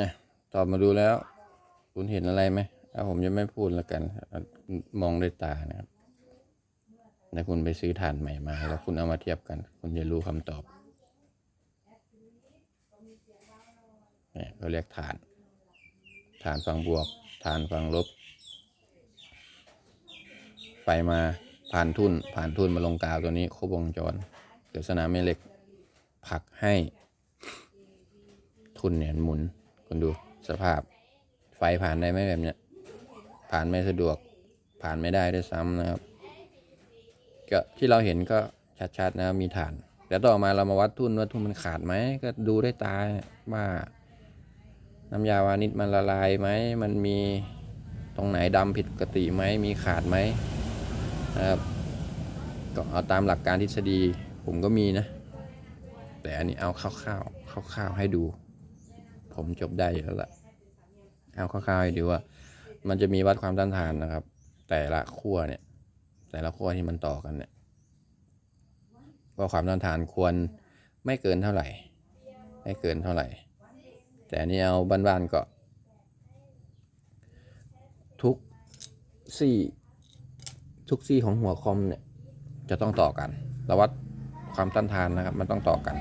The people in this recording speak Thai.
นี่ยตอบมาดูแล้ว คุณเห็นอะไรไหมเอาผมจะไม่พูดแล้วกัน มองด้วยตานะครับแต่คุณไปซื้อถ่านใหม่มา แล้วคุณเอามาเทียบกัน คุณจะรู้คำตอบเนี่ยเขาเรียกฐาน ฐานฝั่งบวก ฐานฝั่งลบไฟมาผ่านทุ่นผ่านทุ่นมาลงกาวตัวนี้ครบวงจร เดี๋ยวสนามแม่เหล็กผลักให้ ทุนเนี่ยหมุน คุณดูสภาพไฟผ่านได้ไหมแบบเนี้ย ผ่านไม่สะดวก ผ่านไม่ได้ด้วยซ้ำนะครับ ก็ที่เราเห็นก็ชัดๆนะครับมีฐานแล้วต่อมาเรามาวัดทุนว่าทุนมันขาดไหมก็ดูด้วยตาว่าน้ำยาวานิชมันละลายไหมมันมีตรงไหนดำผิดปกติไหมมีขาดไหมนะครับก็เอาตามหลักการทฤษฎีผมก็มีนะ แต่อันนี้เอาคร่าวๆคร่าวๆให้ดู ผมจบได้อยู่แล้วละเอาคร่าวๆให้ดูว่า มันจะมีวัดความต้านทานนะครับ แต่ละขั้วเนี่ย แต่ละขั้วที่มันต่อกันเนี่ยว่าความต้านทานควรไม่เกินเท่าไหร่ ไม่เกินเท่าไหร่ แต่นนี่เอาบ้านๆก็ ทุกซี่ ทุกซี่ของหัวคอมเนี่ย จะต้องต่อกันเราวัดความต้านทานนะครับ มันต้องต่อกัน